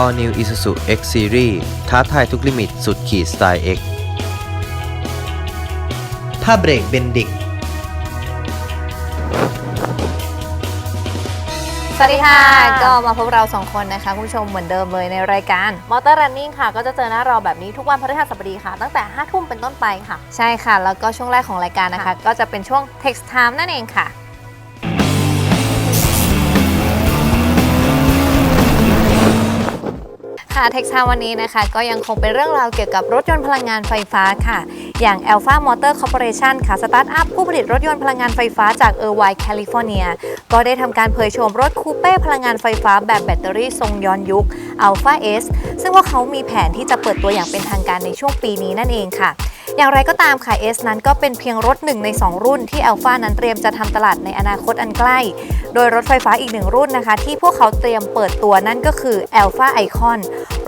All New Isuzu X Series ท้าทายทุกลิมิตสุดขีดสไตล์ X ผ้าเบรกเบนดิก สวัสดีค่ะ ก็มาพบเราสองคนนะคะ คุณผู้ชมเหมือนเดิมเลยในรายการ Motor Running ค่ะ ก็จะเจอหน้าเราแบบนี้ทุกวันพฤหัสบดีค่ะ ตั้งแต่ 5 ทุ่มเป็นต้นไปค่ะ ใช่ค่ะ แล้วก็ช่วงแรกของรายการนะคะ ก็จะเป็นช่วง Text Time นั่นเองค่ะ ค่ะ Text Time วันนี้นะคะ ก็ยังคงเป็นเรื่องราวเกี่ยวกับรถยนต์พลังงานไฟฟ้าค่ะ อย่าง Alpha Motor Corporation ค่ะสตาร์ทอัพผู้ผลิตรถยนต์พลังงานไฟฟ้าจากเออร์ไวแคลิฟอร์เนีย ก็ได้ทำการเผยโฉมรถคูเป้พลังงานไฟฟ้าแบบแบตเตอรี่ทรงย้อนยุค Alpha S ซึ่งว่าเขามีแผนที่จะเปิดตัวอย่างเป็นทางการในช่วงปีนี้นั่นเองค่ะ อย่างไรก็ตามค่ะ S นั้นก็เป็นเพียงรถหนึ่งใน 2 รุ่นที่ Alpha นั้นเตรียมจะทำตลาดในอนาคตอันใกล้ โดยรถไฟฟ้าอีกหนึ่งรุ่นนะคะ ที่พวกเขาเตรียมเปิดตัวนั่นก็คือ Alpha Icon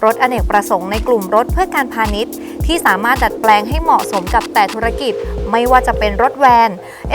รถอเนกประสงค์ในกลุ่มรถเพื่อการพาณิชย์ ที่สามารถดัดแปลงให้เหมาะสมกับแต่ธุรกิจ ไม่ว่าจะเป็นรถแวน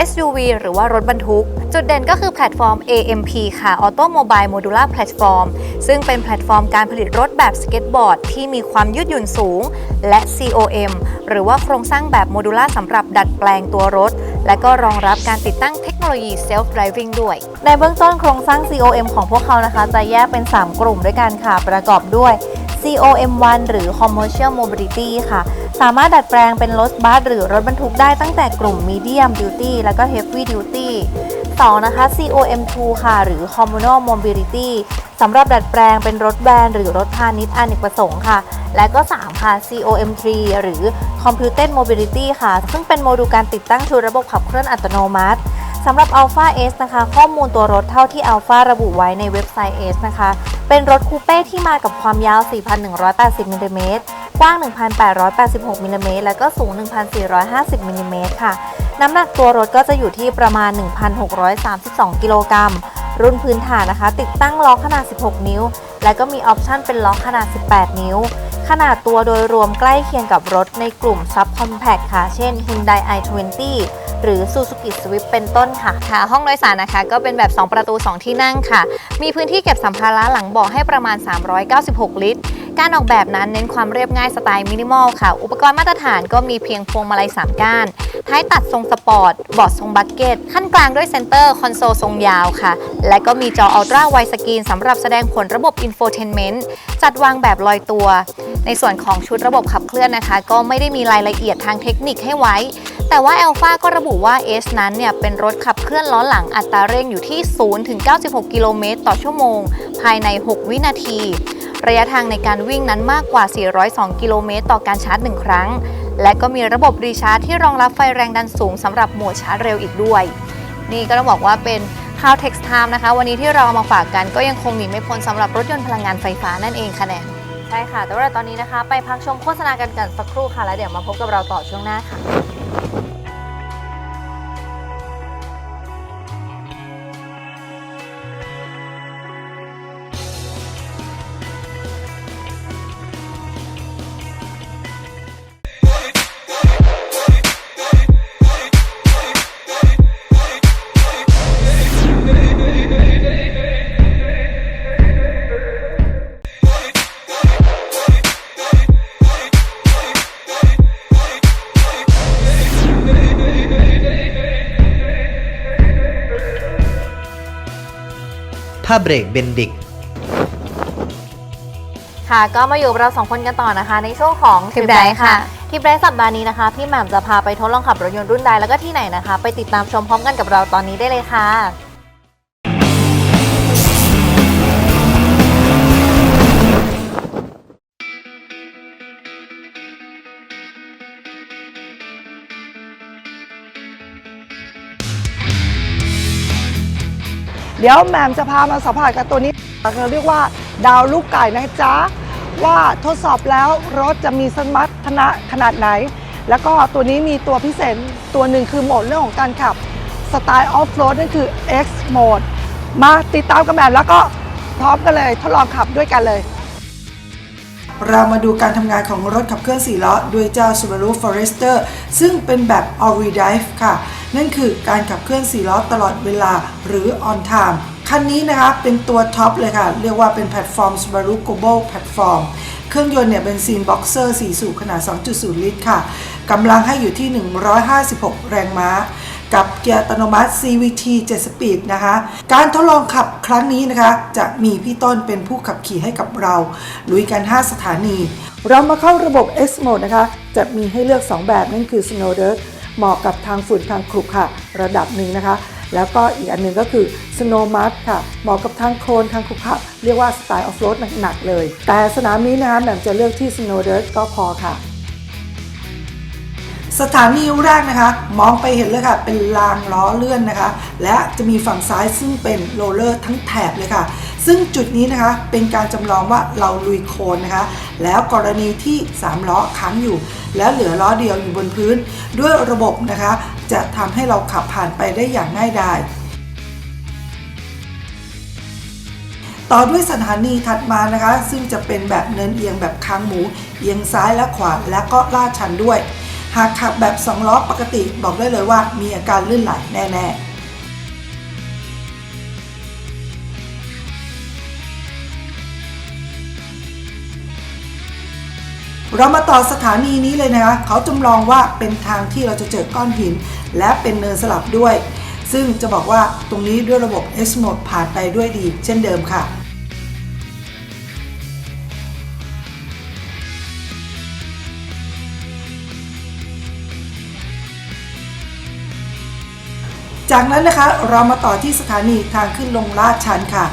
SUV หรือว่ารถบรรทุก จุดเด่นก็คือแพลตฟอร์ม AMP ค่ะ Automobile Modular Platform ซึ่งเป็นแพลตฟอร์มการผลิตรถแบบสเก็ตบอร์ดที่มีความยืดหยุ่นสูง และ COM หรือว่าโครงสร้างแบบโมดูล่าสำหรับดัดแปลงตัวรถ และก็รองรับการติดตั้งเทคโนโลยี Self Driving ด้วย ในเบื้องต้นโครงสร้าง COM ของพวกเขานะคะ จะแยกเป็น 3 กลุ่มด้วยกันค่ะ ประกอบด้วย COM1 หรือ Commercial Mobility ค่ะ สามารถดัดแปลงเป็นรถบัสหรือรถบรรทุกได้ตั้งแต่กลุ่ม Medium Duty แล้วก็ Heavy Duty 2นะคะ COM2 ค่ะ หรือ Communal Mobility สำหรับดัดแปลงเป็นรถแวนหรือรถพาณิชย์อเนกประสงค์ค่ะ และก็ 3 ค่ะ COM3 หรือ Computed Mobility ค่ะ ซึ่งเป็นโมดูลการติดตั้งชุดระบบขับเคลื่อนอัตโนมัติ สำหรับ Alpha S นะคะ ข้อมูลตัวรถเท่าที่ Alpha ระบุไว้ในเว็บไซต์ S นะคะ เป็นรถคูเป้ที่มากับความยาว 4,180มิลลิเมตรกว้าง 1,886มิลลิเมตรและก็สูง 1,450มิลลิเมตรค่ะ น้ำหนักตัวรถก็จะอยู่ที่ประมาณ 1,632 กิโลกรัม รุ่นพื้นฐานนะคะ ติดตั้งล้อขนาด 16 นิ้ว และก็มีออปชั่นเป็นล้อขนาด 18 นิ้ว ขนาดตัวโดยรวมใกล้เคียงกับรถในกลุ่มซับคอมแพคค่ะ เช่น Hyundai i20 หรือ Suzuki Swift เป็นต้นค่ะค่ะ ห้องโดยสารนะคะ ก็เป็นแบบ 2 ประตู 2 ที่นั่งค่ะ มีพื้นที่เก็บสัมภาระหลังเบาะให้ประมาณ 396 ลิตร การออกแบบนั้นเน้นความเรียบง่ายสไตล์มินิมอลค่ะ อุปกรณ์มาตรฐานก็มีเพียงพวงมาลัย 3 ก้าน ท้ายตัดทรงสปอร์ตเบาะทรงบักเก็ต ขั้นกลางด้วยเซนเตอร์ คอนโซลทรงยาวค่ะ และก็มีจออัลตร้าไวสกรีนสำหรับแสดงผลระบบอินโฟเทนเมนต์จัดวางแบบลอยตัว ในส่วนของชุดระบบขับเคลื่อนนะคะ ก็ไม่ได้มีรายละเอียดทางเทคนิคให้ไว้ แต่ว่า Alpha ก็ระบุว่า S นั้นเนี่ยเป็นรถขับเคลื่อนล้อหลังอัตราเร่งอยู่ที่0ถึง96 กิโลเมตรต่อชั่วโมง ภายใน 6 วินาที ระยะทางในการวิ่งนั้นมากกว่า 402 กิโลเมตรต่อการชาร์จ 1 ครั้ง และก็มีระบบรีชาร์จที่รองรับไฟแรงดันสูงสำหรับโหมดชาร์จเร็วอีกด้วย นี่ก็ต้องบอกว่าเป็นข่าว Text Time นะคะ วันนี้ที่เราเอามาฝากกันก็ยังคงหนีไม่พ้นสำหรับรถยนต์พลังงานไฟฟ้านั่นเองคะแนนใช่ค่ะ แต่ว่าตอนนี้นะคะ ไปพักชมโฆษณากันกันสักครู่ค่ะ แล้วเดี๋ยวมาพบกับเราต่อช่วงหน้าค่ะ ผ้าเบรกเบนดิกค่ะ ก็มาอยู่กับเราสองคนกันต่อนะคะ ในช่วงของ Trip Drive ค่ะทริปไดสัปดาห์นี้นะคะ พี่แหม่มจะพาไปทดลองขับรถยนต์รุ่นใดแล้วก็ที่ไหนนะคะ ไปติดตามชมพร้อมกันกับเราตอนนี้ได้เลยค่ะ เดี๋ยวแหม่มจะพามาสัมผัสกับตัวนี้เราเรียกว่าดาวลูกไก่นะจ๊ะ ว่าทดสอบแล้วรถจะมีสมรรถนะขนาดไหน แล้วก็ตัวนี้มีตัวพิเศษตัวหนึ่งคือโหมดเรื่องของการขับสไตล์ออฟโรดนั่นคือ X Mode มาติดตามกันแบบแล้วก็พร้อมกันเลยทดลองขับด้วยกันเลย เรามาดูการทำงานของรถขับเคลื่อน4ล้อด้วยเจ้า Subaru Forester ซึ่งเป็นแบบ All Wheel Drive ค่ะ นั่นคือการขับเคลื่อน4ล้อตลอดเวลาหรือ on time คันนี้นะคะเป็นตัวท็อปเลยค่ะ เรียกว่าเป็นแพลตฟอร์ม Subaru Global Platform เครื่องยนต์เนี่ยเป็นซีนบ็อกเซอร์4สูบขนาด 2.0 ลิตรค่ะกำลังให้อยู่ที่ 156 แรงม้า กับเกียร์อัตโนมัติ CVT 7 Speed นะคะ การทดลองขับครั้งนี้นะคะ จะมีพี่ต้นเป็นผู้ขับขี่ให้กับเรา ลุยกัน 5 สถานี เรามาเข้าระบบ X Mode นะคะ จะมีให้เลือก 2 แบบนั่นคือ Snow Dirt เหมาะกับทางฝุ่นทางครุขค่ะระดับหนึ่งนะคะ แล้วก็อีกอันหนึ่งก็คือ Snow Mud ค่ะ เหมาะกับทางโคลนทางครุขระเรียกว่าสไตล์ออฟโรดหนักๆเลย แต่สนามนี้นะคะแหม่มจะเลือกที่ Snow Dirt ก็พอค่ะ สถานีแรกนะคะ มองไปเห็นเลยค่ะ เป็นรางล้อเลื่อนนะคะ และจะมีฝั่งซ้ายซึ่งเป็นโรลเลอร์ทั้งแถบเลยค่ะ ซึ่งจุดนี้นะคะเป็นการจำลองว่าเราลุยโคลนนะคะ แล้วกรณีที่ 3 ล้อค้างอยู่ แล้วเหลือล้อเดียวอยู่บนพื้น ด้วยระบบนะคะ จะทำให้เราขับผ่านไปได้อย่างง่ายดายต่อด้วยสถานีถัดมานะคะ ซึ่งจะเป็นแบบเนินเอียงแบบค้างหมู เอียงซ้ายและขวาและก็ลาดชันด้วย หากขับแบบสองล้อปกติบอกได้เลยว่ามีอาการลื่นไหลแน่ๆเรามาต่อสถานีนี้เลยนะคะ เขาจำลองว่าเป็นทางที่เราจะเจอก้อนหิน และเป็นเนินสลับด้วย ซึ่งจะบอกว่าตรงนี้ด้วยระบบ S Mode ผ่านไปด้วยดี เช่นเดิมค่ะ จากนั้นนะคะเรามาต่อที่สถานีทางขึ้นลงลาดชันค่ะ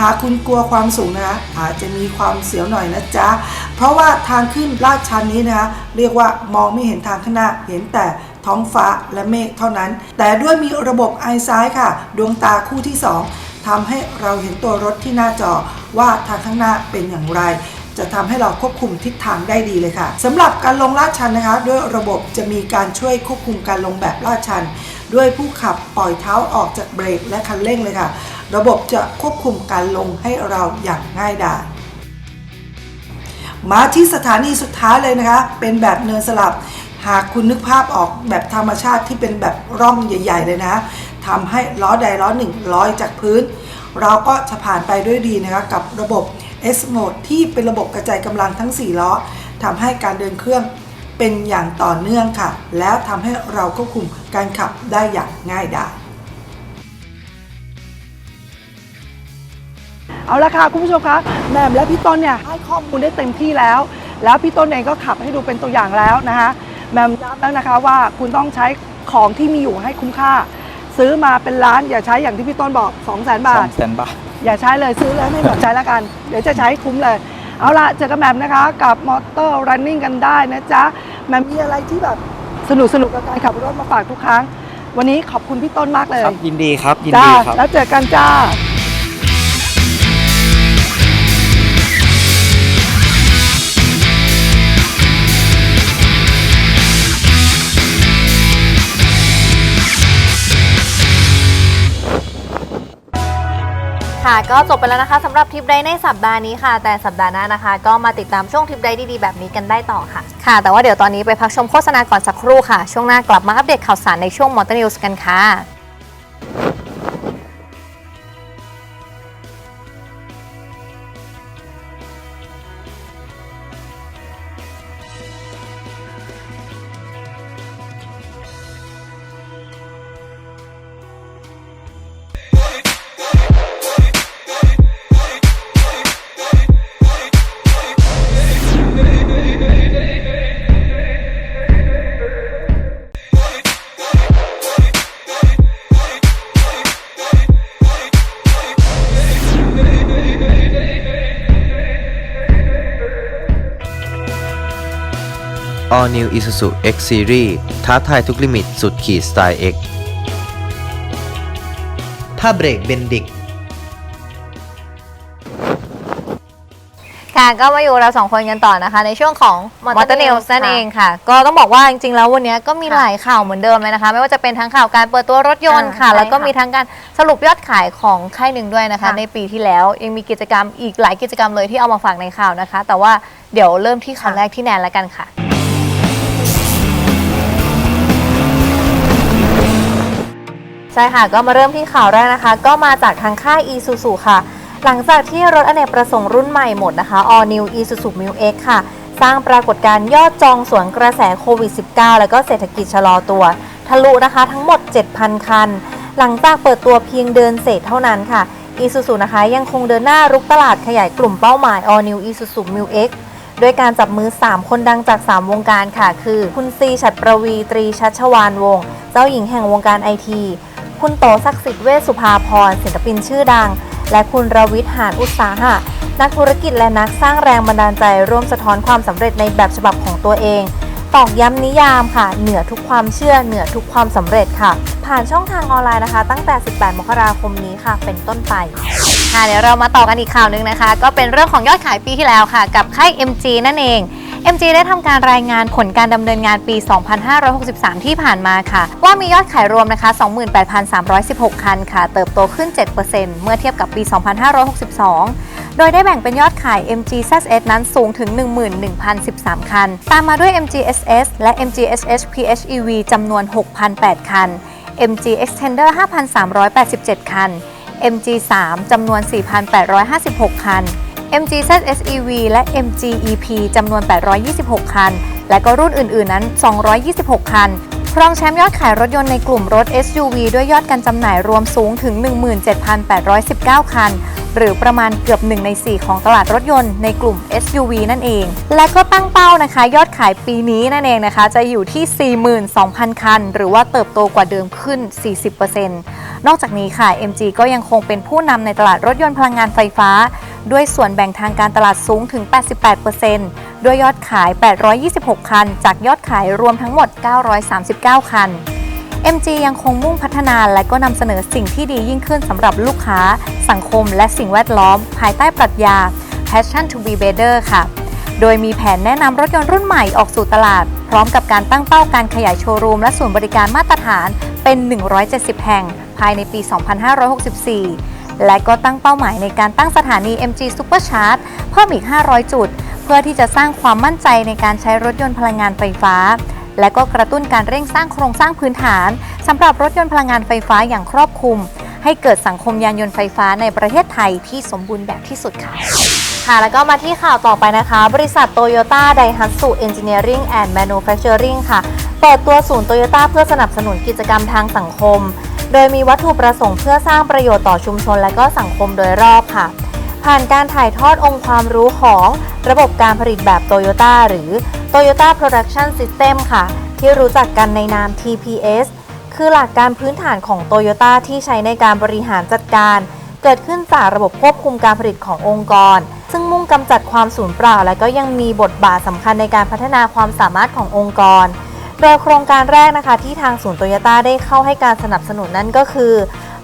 หากคุณกลัวความสูงนะคะอาจจะมีความเสียวหน่อยนะจ๊ะ เพราะว่าทางขึ้นลาดชันนี้นะคะเรียกว่ามองไม่เห็นทางข้างหน้าเห็นแต่ท้องฟ้าและเมฆเท่านั้น แต่ด้วยมีระบบไอซ้ายค่ะ ดวงตาคู่ที่ 2ทำให้เราเห็นตัวรถที่หน้าจอว่าทางข้างหน้าเป็นอย่างไร จะทำให้เราควบคุมทิศทางได้ดีเลยค่ะสำหรับการลงลาดชันนะคะ ด้วยระบบจะมีการช่วยควบคุมการลงแบบลาดชัน ด้วยผู้ขับปล่อยเท้าออกจากเบรกและคันเร่งเลยค่ะ ระบบจะควบคุมการลงให้เราอย่างง่ายดายมาที่สถานีสุดท้ายเลยนะคะ เป็นแบบเนินสลับ หากคุณนึกภาพออกแบบธรรมชาติที่เป็นแบบร่องใหญ่ ๆ เลยนะทำให้ล้อใดล้อหนึ่งลอยจากพื้น เราก็จะผ่านไปด้วยดีนะคะกับระบบ S Mode ที่เป็นระบบกระจายกำลังทั้ง 4 ล้อทำให้การเดินเครื่อง เป็นอย่างต่อเนื่องค่ะ แล้วทำให้เราควบคุมการขับได้อย่างง่ายดายเอาละค่ะคุณผู้ชมคะแหม่มและพี่ต้นเนี่ยให้ข้อมูลได้เต็มที่แล้ว แล้วพี่ต้นเองก็ขับให้ดูเป็นตัวอย่างแล้วนะคะแหม่มย้ำแล้วนะคะว่าคุณต้องใช้ของที่มีอยู่ให้คุ้มค่า ซื้อมาเป็นล้านอย่าใช้อย่างที่พี่ต้นบอก2 0 0 0 0 0 บาสทองแสนบาท อย่าใช้เลยซื้อแล้วไม่หมดใช้แล้วกัน เดี๋ยวจะใช้ให้คุ้มเลย เอาละเจอกันแหม่มนะคะกับมอเตอร์รันนิ่งกันได้นะจ๊ะแห ม่มมีอะไรที่แบบสนุกสนุกๆกับการขับรถมาฝากทุกครั้ง วันนี้ขอบคุณพี่ต้นมากเลยครับยินดีครับยินจ้าดีครับ แล้วเจอกันจ้า ก็จบไปแล้วนะคะสำหรับทริปไดในสัปดาห์นี้ค่ะ แต่สัปดาห์หน้านะคะ ก็มาติดตามช่วงทริปไดดีๆแบบนี้กันได้ต่อค่ะ ค่ะ แต่ว่าเดี๋ยวตอนนี้ไปพักชมโฆษณาก่อนสักครู่ค่ะ ช่วงหน้ากลับมาอัปเดตข่าวสารในช่วงมอเตอร์นิวส์กันค่ะ All New Isuzu X Series ท้าทายทุกลิมิตสุดขีดสไตล์ X ผ้าเบรกเบนดิกค่ะก็มาอยู่เราสองคนกันต่อนะคะ ในช่วงของมอเตอร์เนลส์นั่นเองค่ะ ก็ต้องบอกว่าจริงๆ แล้ววันนี้ก็มีหลายข่าวเหมือนเดิมเลยนะคะ ไม่ว่าจะเป็นทั้งข่าวการเปิดตัวรถยนต์ค่ะ แล้วก็มีทั้งการสรุปยอดขายของค่ายหนึ่งด้วยนะคะ ในปีที่แล้วยังมีกิจกรรมอีกหลายกิจกรรมเลยที่เอามาฝากในข่าวนะคะ แต่ว่าเดี๋ยวเริ่มที่ข่าวแรกที่แนนแล้วกันค่ะ ช่ค่ะก็มาเริ่มที่ข่าวแรกนะคะ ก็มาจากทางค่าย Isuzu ค่ะ หลังจากที่รถอเนกประสงค์รุ่นใหม่หมดนะคะ All New Isuzu Mu X ค่ะ สร้างปรากฏการณ์ยอดจองสวนกระแสโควิด -19 แล้วก็เศรษฐกิจชะลอตัว ทะลุนะคะทั้งหมด 7,000 คัน หลังจากเปิดตัวเพียงเดือนเศษเท่านั้นค่ะ Isuzu นะคะยังคงเดินหน้ารุกตลาดขยายกลุ่มเป้าหมาย All New Isuzu Mu X ด้วยการจับมือ 3 คนดังจาก 3 วงการค่ะ คือ คุณซีฉัตรประวีตรีชัชวานวงศ์เจ้าหญิงแห่งวงการไอที คุณโตศักดิ์สิทธิ์เวสุภาพรศิลปินชื่อดัง และคุณรวิทย์หานอุตสาหะ นักธุรกิจและนักสร้างแรงบันดาลใจร่วมสะท้อนความสำเร็จในแบบฉบับของตัวเองตอกย้ำนิยามค่ะ เหนือทุกความเชื่อเหนือทุกความสำเร็จค่ะ ผ่านช่องทางออนไลน์นะคะ ตั้งแต่ 18 มกราคมนี้ค่ะ เป็นต้นไปค่ะเดี๋ยวเรามาต่อกันอีกข่าวหนึ่งนะคะ ก็เป็นเรื่องของยอดขายปีที่แล้วค่ะ กับค่าย MG นั่นเอง MG ได้ทำการรายงานผลการดำเนินงานปี 2563 ที่ผ่านมาค่ะ ว่ามียอดขายรวมนะคะ 28,316 คันค่ะ เติบโตขึ้น 7%เมื่อเทียบกับปี 2562 โดยได้แบ่งเป็นยอดขาย MG ZS นั้นสูงถึง 11,013 คัน ตามมาด้วย MG SS และ MG SS PHEV จำนวน 6,008 คัน MG Extender 5,387 คัน MG3 จำนวน 4,856 คัน MG ZSEV และ MG EP จำนวน 826 คัน และก็รุ่นอื่น ๆ นั้น 226 คัน ครองแชมป์ยอดขายรถยนต์ในกลุ่มรถ SUV ด้วยยอดการจำหน่ายรวมสูงถึง 17,819 คัน หรือประมาณเกือบ 1 ใน 4 ของตลาดรถยนต์ในกลุ่ม SUV นั่นเอง และก็ตั้งเป้านะคะ ยอดขายปีนี้นั่นเองนะคะ จะอยู่ที่ 42,000 คัน หรือว่าเติบโตกว่าเดิมขึ้น 40%นอกจากนี้ค่ะ MG ก็ยังคงเป็นผู้นำในตลาดรถยนต์พลังงานไฟฟ้า ด้วยส่วนแบ่งทางการตลาดสูงถึง 88%ด้วยยอดขาย 826 คัน จากยอดขายรวมทั้งหมด 939 คัน MG ยังคงมุ่งพัฒนาและก็นำเสนอสิ่งที่ดียิ่งขึ้นสำหรับลูกค้า สังคมและสิ่งแวดล้อม ภายใต้ปรัชญา Passion to be better ค่ะ โดยมีแผนแนะนำรถยนต์รุ่นใหม่ออกสู่ตลาด พร้อมกับการตั้งเป้าการขยายโชว์รูมและศูนย์บริการมาตรฐานเป็น 170 แห่ง ภายในปี 2564 และก็ตั้งเป้าหมายในการตั้งสถานี MG Supercharge เพิ่มอีก 500 จุด เพื่อที่จะสร้างความมั่นใจในการใช้รถยนต์พลังงานไฟฟ้า และก็กระตุ้นการเร่งสร้างโครงสร้างพื้นฐานสำหรับรถยนต์พลังงานไฟฟ้าอย่างครอบคลุม ให้เกิดสังคมยานยนต์ไฟฟ้าในประเทศไทยที่สมบูรณ์แบบที่สุดค่ะค่ะแล้วก็มาที่ข่าวต่อไปนะคะ บริษัทโตโยต้าไดฮัตสุเอนจิเนียริงแอนด์แมนูแฟคเจอริงค่ะ เปิดตัวศูนย์โตโยต้าเพื่อสนับสนุนกิจกรรมทางสังคม โดยมีวัตถุประสงค์เพื่อสร้างประโยชน์ต่อชุมชนและก็สังคมโดยรอบค่ะ ผ่านการถ่ายทอดองค์ความรู้ของระบบการผลิตแบบโตโยต้าหรือ Toyota Production System ค่ะ ที่รู้จักกันในนาม TPS คือหลักการพื้นฐานของโตโยต้าที่ใช้ในการบริหารจัดการ เกิดขึ้นจากระบบควบคุมการผลิตขององค์กร ซึ่งมุ่งกำจัดความสูญเปล่า และก็ยังมีบทบาทสำคัญในการพัฒนาความสามารถขององค์กร โดยโครงการแรกนะคะที่ทางศูนย์โตโยต้าได้เข้าให้การสนับสนุนนั่นก็คือ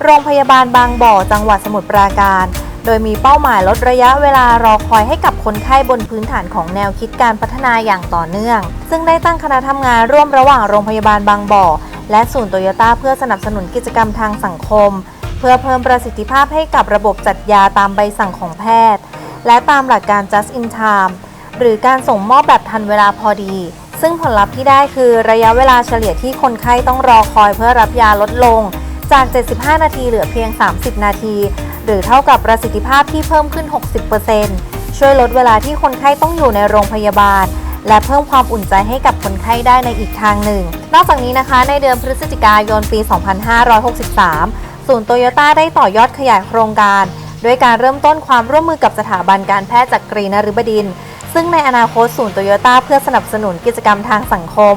โรงพยาบาลบางบ่อจังหวัดสมุทรปราการ โดยมีเป้าหมายลดระยะเวลารอคอยให้กับคนไข้บนพื้นฐานของแนวคิดการพัฒนาอย่างต่อเนื่อง ซึ่งได้ตั้งคณะทำงานร่วมระหว่างโรงพยาบาลบางบ่อ และศูนย์โตโยต้าเพื่อสนับสนุนกิจกรรมทางสังคม เพื่อเพิ่มประสิทธิภาพให้กับระบบจัดยาตามใบสั่งของแพทย์ และตามหลักการ just in time หรือการส่งมอบแบบทันเวลาพอดี ซึ่งผลลัพธ์ที่ได้คือระยะเวลาเฉลี่ยที่คนไข้ต้องรอคอยเพื่อรับยาลดลง จาก 75 นาทีเหลือเพียง 30 นาที หรือเท่ากับประสิทธิภาพที่เพิ่มขึ้น 60%ช่วยลดเวลาที่คนไข้ต้องอยู่ในโรงพยาบาล และเพิ่มความอุ่นใจให้กับคนไข้ได้ในอีกทางหนึ่ง นอกจากนี้นะคะ ในเดือนพฤศจิกายนปี 2563 ศูนย์โตโยต้าได้ต่อยอดขยายโครงการ ด้วยการเริ่มต้นความร่วมมือกับสถาบันการแพทย์จากกรีนฤบดินทร์ ซึ่งในอนาคตศูนย์โตโยต้าเพื่อสนับสนุนกิจกรรมทางสังคม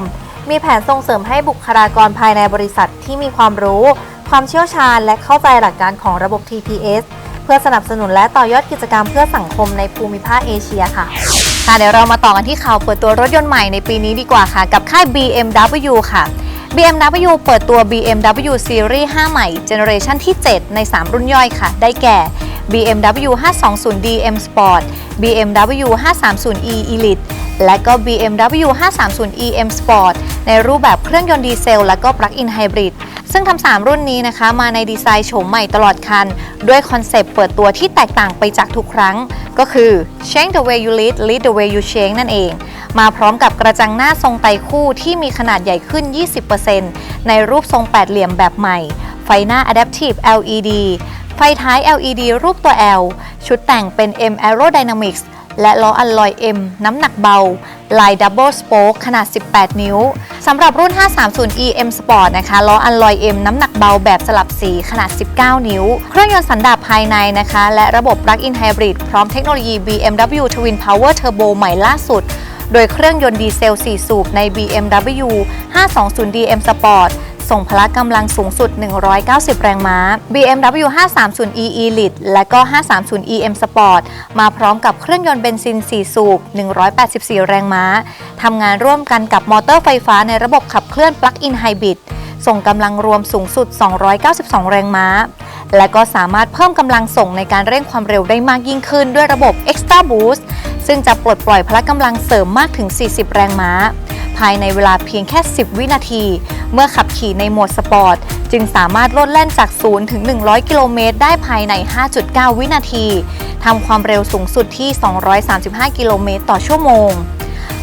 มีแผนส่งเสริมให้บุคลากรภายในบริษัทที่มีความรู้ ความเชี่ยวชาญ และเข้าใจหลักการของระบบ TPS เพื่อสนับสนุนและต่อยอดกิจกรรมเพื่อสังคมในภูมิภาคเอเชียค่ะค่ะเดี๋ยวเรามาต่อกันที่ข่าวเปิดตัวรถยนต์ใหม่ในปีนี้ดีกว่าค่ะ กับค่าย BMW ค่ะ BMW เปิดตัว BMW Series 5 ใหม่ เจเนอเรชันที่ 7 ใน 3 รุ่นย่อยค่ะ ได้แก่ BMW 520D M Sport BMW 530e Elite และก็ BMW 530e M Sport ในรูปแบบเครื่องยนต์ดีเซล และก็ปลั๊กอินไฮบริดซึ่งทั้ง3รุ่นนี้นะคะ มาในดีไซน์โฉมใหม่ตลอดคัน ด้วยคอนเซปต์เปิดตัวที่แตกต่างไปจากทุกครั้ง ก็คือ change the way you lead lead the way you change นั่นเอง มาพร้อมกับกระจังหน้าทรงไตคู่ที่มีขนาดใหญ่ขึ้น 20%ในรูปทรงแปดเหลี่ยมแบบใหม่ ไฟหน้า Adaptive LED ไฟท้าย LED รูปตัว L ชุดแต่งเป็น M Aerodynamics และล้ออัลลอย M น้ำหนักเบา ลาย Double Spoke ขนาด 18 นิ้ว สำหรับรุ่น 530e M Sport นะคะ ล้ออัลลอย M น้ำหนักเบาแบบสลับสีขนาด 19 นิ้ว เครื่องยนต์สันดาปภายในนะคะ และระบบ Plug-in Hybrid พร้อมเทคโนโลยี BMW Twin Power Turbo ใหม่ล่าสุด โดยเครื่องยนต์ดีเซล 4 สูบใน BMW 520d M Sport ส่งพละกำลังสูงสุด 190 แรงม้า BMW 530e Elite และก็ 530e M Sport มาพร้อมกับเครื่องยนต์เบนซิน 4 สูบ 184 แรงม้า ทำงานร่วมกันกับมอเตอร์ไฟฟ้าในระบบขับเคลื่อน Plug-in Hybrid ส่งกำลังรวมสูงสุด 292 แรงม้า และก็สามารถเพิ่มกำลังส่งในการเร่งความเร็วได้มากยิ่งขึ้นด้วยระบบ Extra Boost ซึ่งจะปลดปล่อยพละกำลังเสริมมากถึง 40 แรงม้า ภายในเวลาเพียงแค่ 10 วินาที เมื่อขับขี่ในโหมดสปอร์ต จึงสามารถลดแล่นจาก 0 ถึง 100 กิโลเมตร ได้ภายใน 5.9 วินาทีทำความเร็วสูงสุดที่ 235 กิโลเมตรต่อชั่วโมง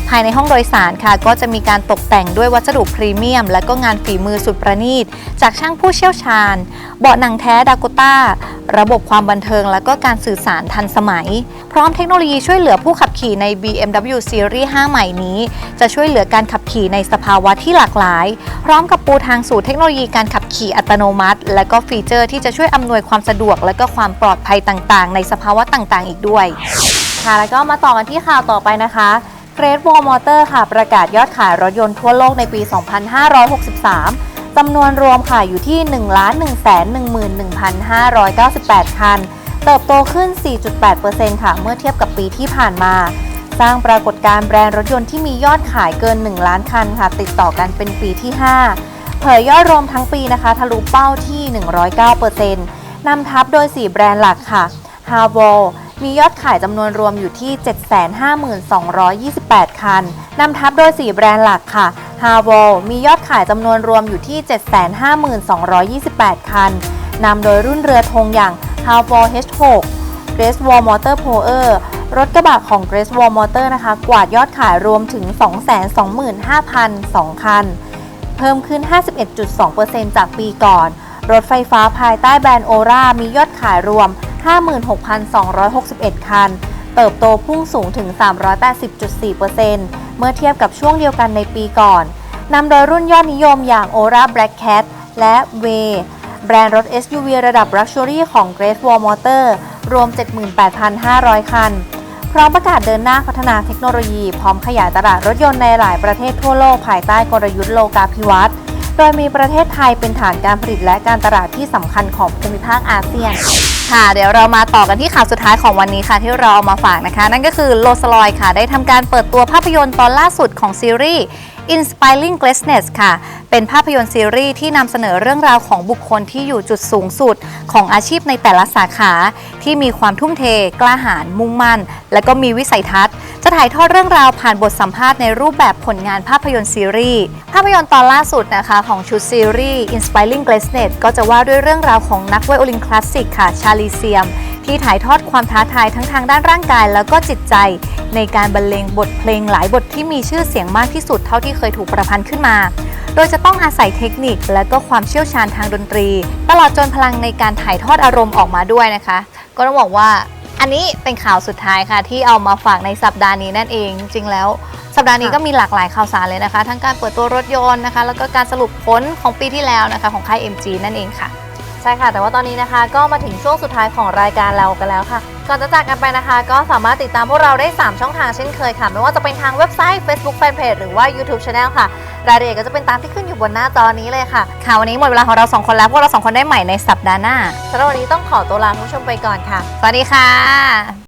ภายในห้องโดยสารค่ะ ก็จะมีการตกแต่งด้วยวัสดุพรีเมียม และก็งานฝีมือสุดประณีต จากช่างผู้เชี่ยวชาญ เบาะหนังแท้ดากต้า ระบบความบันเทิง และก็การสื่อสารทันสมัย พร้อมเทคโนโลยีช่วยเหลือผู้ขับขี่ใน BMW Series 5 ใหม่นี้ จะช่วยเหลือการขับขี่ในสภาวะที่หลากหลาย พร้อมกับปูทางสู่เทคโนโลยีการขับขี่อัตโนมัติ และก็ฟีเจอร์ที่จะช่วยอำนวยความสะดวก และก็ความปลอดภัยต่างๆ ในสภาวะต่างๆ อีกด้วยค่ะแล้วก็มาต่อกันที่ข่าวต่อไปนะคะ Great Wall Motor ค่ะ ประกาศยอดขายรถยนต์ทั่วโลกในปี 2563 จำนวนรวมค่ะอยู่ที่ 1,111,598 คัน เติบโตขึ้น 4.8%ค่ะ เมื่อเทียบกับปีที่ผ่านมา สร้างปรากฏการณ์แบรนด์รถยนต์ที่มียอดขายเกิน 1 ล้านคันค่ะ ติดต่อกันเป็นปีที่ 5 เผยยอดรวมทั้งปีนะคะ ทะลุเป้าที่ 109%นำทับโดย 4 แบรนด์หลักค่ะ h a v o มียอดขายจำนวนรวมอยู่ที่ 752,228 คัน นำทับโดย 4 แบรนด์หลักค่ะ h a v o มียอดขายจำนวนรวมอยู่ที่ 752,228 คัน นำโดยรุ่นเรือธงอย่าง h a v o H6 Grace Wall Motor Power รถกระบะของ Grace Wall Motor นะคะ กวาดยอดขายรวมถึง 225,002 คัน เพิ่มขึ้น51.2%จากปีก่อน รถไฟฟ้าภายใต้แบรนด์โอรามียอดขายรวม 56,261 คัน เติบโตพุ่งสูงถึง 380.4%เมื่อเทียบกับช่วงเดียวกันในปีก่อน นำโดยรุ่นยอดนิยมอย่าง Ora Black Cat และ w a y แบรนด์รถ SUV ระดับ Luxury ของ Great Wall Motor รวม 78,500 คัน พร้อมประกาศเดินหน้าพัฒนาเทคโนโลยี พร้อมขยายตลาดรถยนต์ในหลายประเทศทั่วโลกภายใต้กลยุทธ์โลกาภิวัตน์โดยมีประเทศไทยเป็นฐานการผลิตและการตลาดที่สำคัญของภูมิภาคอาเซียน ค่ะเดี๋ยวเรามาต่อกันที่ข่าวสุดท้ายของวันนี้ค่ะที่เราเอามาฝากนะคะ นั่นก็คือโลสลอยค่ะ ได้ทำการเปิดตัวภาพยนตร์ตอนล่าสุดของซีรีส์ Inspiring Greatness ค่ะ เป็นภาพยนตร์ซีรีส์ที่นำเสนอเรื่องราวของบุคคลที่อยู่จุดสูงสุดของอาชีพในแต่ละสาขา ที่มีความทุ่มเท กล้าหาญมุ่งมั่น และก็มีวิสัยทัศน์ จะถ่ายทอดเรื่องราวผ่านบทสัมภาษณ์ในรูปแบบผลงานภาพยนตร์ซีรีส์ภาพยนตร์ตอนล่าสุดนะคะของชุดซีรีส์ Inspiring Greatness ก็จะว่าด้วยเรื่องราวของนักไวโอลินคลาสสิกค่ะชาลีเซียม ที่ถ่ายทอดความท้าทายทั้งทางด้านร่างกายแล้วก็จิตใจ ในการบรรเลงบทเพลงหลายบทที่มีชื่อเสียงมากที่สุดเท่าที่เคยถูกประพันธ์ขึ้นมา โดยจะต้องอาศัยเทคนิคและก็ความเชี่ยวชาญทางดนตรี ตลอดจนพลังในการถ่ายทอดอารมณ์ออกมาด้วยนะคะ ก็ต้องบอกว่าอันนี้เป็นข่าวสุดท้ายค่ะ ที่เอามาฝากในสัปดาห์นี้นั่นเอง จริงแล้ว สัปดาห์นี้ก็มีหลากหลายข่าวสารเลยนะคะ ทั้งการเปิดตัวรถยนต์นะคะ แล้วก็การสรุปผลของปีที่แล้วนะคะ ของค่าย MG นั่นเองค่ะ ใช่ค่ะ แต่ว่าตอนนี้นะคะ ก็มาถึงช่วงสุดท้ายของรายการเรากันแล้วค่ะ ก่อนจะจากกันไปนะคะ ก็สามารถติดตามพวกเราได้ 3 ช่องทางเช่นเคยค่ะ ไม่ว่าจะเป็นทางเว็บไซต์ Facebook Fanpage หรือว่า YouTube Channel ค่ะ รายละเอียดก็จะเป็นตามที่ขึ้นอยู่บนหน้าจอนี้เลยค่ะ ค่ะ วันนี้หมดเวลาของเราสองคนแล้ว พวกเราสองคนได้ใหม่ในสัปดาห์หน้าสำหรับวันนี้ต้องขอตัวลาคุณผู้ชมไปก่อนค่ะ สวัสดีค่ะ